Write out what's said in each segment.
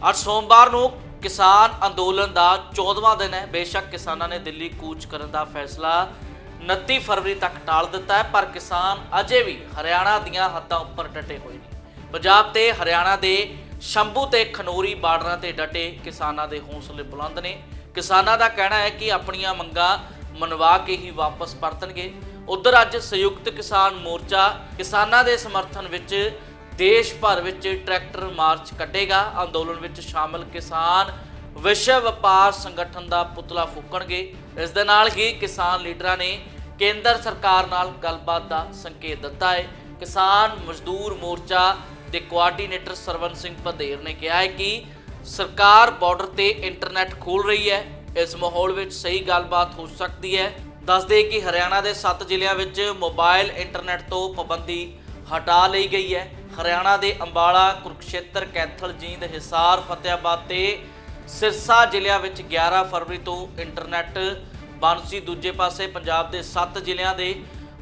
ਅੱਜ ਸੋਮਵਾਰ ਨੂੰ ਕਿਸਾਨ ਅੰਦੋਲਨ ਦਾ 14ਵਾਂ ਦਿਨ ਹੈ। ਬੇਸ਼ੱਕ ਕਿਸਾਨਾਂ ਨੇ ਦਿੱਲੀ ਕੂਚ ਕਰਨ ਦਾ ਫੈਸਲਾ 29 ਫਰਵਰੀ ਤੱਕ ਟਾਲ ਦਿੱਤਾ ਹੈ, ਪਰ ਕਿਸਾਨ ਅਜੇ ਵੀ ਹਰਿਆਣਾ ਦੀਆਂ ਹੱਦਾਂ ਉੱਪਰ ਡਟੇ ਹੋਏ ਨੇ। ਪੰਜਾਬ ਤੇ ਹਰਿਆਣਾ ਦੇ ਸ਼ੰਭੂ ਤੇ ਖਨੋਰੀ ਬਾਰਡਰਾਂ ਤੇ ਡਟੇ ਕਿਸਾਨਾਂ ਦੇ ਹੌਸਲੇ ਬੁਲੰਦ ਨੇ। ਕਿਸਾਨਾਂ ਦਾ ਕਹਿਣਾ ਹੈ ਕਿ ਆਪਣੀਆਂ ਮੰਗਾਂ ਮਨਵਾ ਕੇ ਹੀ ਵਾਪਸ ਪਰਤਣਗੇ। ਉਧਰ ਅੱਜ ਸੰਯੁਕਤ ਕਿਸਾਨ ਮੋਰਚਾ ਕਿਸਾਨਾਂ ਦੇ ਸਮਰਥਨ ਵਿੱਚ ਦੇਸ਼ ਭਰ ਵਿੱਚ ਟਰੈਕਟਰ ਮਾਰਚ ਕੱਢੇਗਾ। ਅੰਦੋਲਨ ਵਿੱਚ ਸ਼ਾਮਲ ਕਿਸਾਨ ਵਿਸ਼ਵ ਵਪਾਰ ਸੰਗਠਨ ਦਾ ਪੁਤਲਾ ਫੂਕਣਗੇ। ਇਸ ਦੇ ਨਾਲ ਹੀ ਕਿਸਾਨ ਲੀਡਰਾਂ ਨੇ ਕੇਂਦਰ ਸਰਕਾਰ ਨਾਲ ਗੱਲਬਾਤ ਦਾ ਸੰਕੇਤ ਦਿੱਤਾ ਹੈ। ਕਿਸਾਨ ਮਜ਼ਦੂਰ ਮੋਰਚਾ ਦੇ ਕੋਆਰਡੀਨੇਟਰ ਸਰਵਨ ਸਿੰਘ ਪੰਧੇਰ ਨੇ ਕਿਹਾ ਹੈ ਕਿ ਸਰਕਾਰ ਬਾਰਡਰ ਤੇ ਇੰਟਰਨੈਟ ਖੋਲ ਰਹੀ ਹੈ। ਇਸ ਮਾਹੌਲ ਵਿੱਚ ਸਹੀ ਗੱਲਬਾਤ ਹੋ ਸਕਦੀ ਹੈ। ਦੱਸਦੇ ਕਿ ਹਰਿਆਣਾ ਦੇ 7 ਜ਼ਿਲ੍ਹਿਆਂ ਵਿੱਚ ਮੋਬਾਈਲ ਇੰਟਰਨੈਟ ਤੋਂ ਪਾਬੰਦੀ ਹਟਾ ਲਈ ਗਈ ਹੈ। ਹਰਿਆਣਾ ਦੇ ਅੰਬਾਲਾ, ਕੁਰਕਸ਼ੇਤਰ, ਕੈਂਥਲ, ਜੀਂਦ, ਹਿਸਾਰ ਫਤਿਆਬਾਦ ਤੇ ਸਿਰਸਾ ਜ਼ਿਲ੍ਹਿਆਂ ਵਿੱਚ 11 ਫਰਵਰੀ ਤੋਂ ਇੰਟਰਨੈਟ ਬੰਦ ਸੀ। ਦੂਜੇ ਪਾਸੇ ਪੰਜਾਬ ਦੇ 7 ਜ਼ਿਲ੍ਹਿਆਂ ਦੇ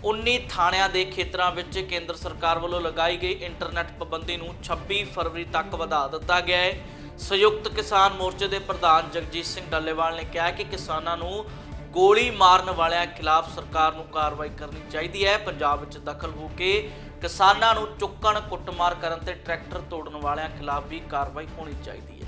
19 ਥਾਣਿਆਂ ਦੇ ਖੇਤਰਾਂ ਵਿੱਚ ਕੇਂਦਰ ਸਰਕਾਰ ਵੱਲੋਂ ਲਗਾਈ ਗਈ ਇੰਟਰਨੈਟ ਪਾਬੰਦੀ ਨੂੰ 26 ਫਰਵਰੀ ਤੱਕ ਵਧਾ ਦਿੱਤਾ ਗਿਆ ਹੈ। ਸੰਯੁਕਤ ਕਿਸਾਨ ਮੋਰਚੇ ਦੇ ਪ੍ਰਧਾਨ ਜਗਜੀਤ ਸਿੰਘ ਡੱਲੇਵਾਲ ਨੇ ਕਿਹਾ ਕਿ ਕਿਸਾਨਾਂ ਨੂੰ ਗੋਲੀ ਮਾਰਨ ਵਾਲਿਆਂ ਖਿਲਾਫ ਸਰਕਾਰ ਨੂੰ ਕਾਰਵਾਈ ਕਰਨੀ ਚਾਹੀਦੀ ਹੈ। ਪੰਜਾਬ ਵਿੱਚ ਦਖਲ ਹੋ ਕੇ ਕਿਸਾਨਾਂ ਨੂੰ ਚੁੱਕਣ ਕੁੱਟਮਾਰ ਕਰਨ ਤੇ ਟਰੈਕਟਰ ਤੋੜਨ ਵਾਲਿਆਂ ਖਿਲਾਫ ਵੀ ਕਾਰਵਾਈ ਹੋਣੀ ਚਾਹੀਦੀ ਹੈ।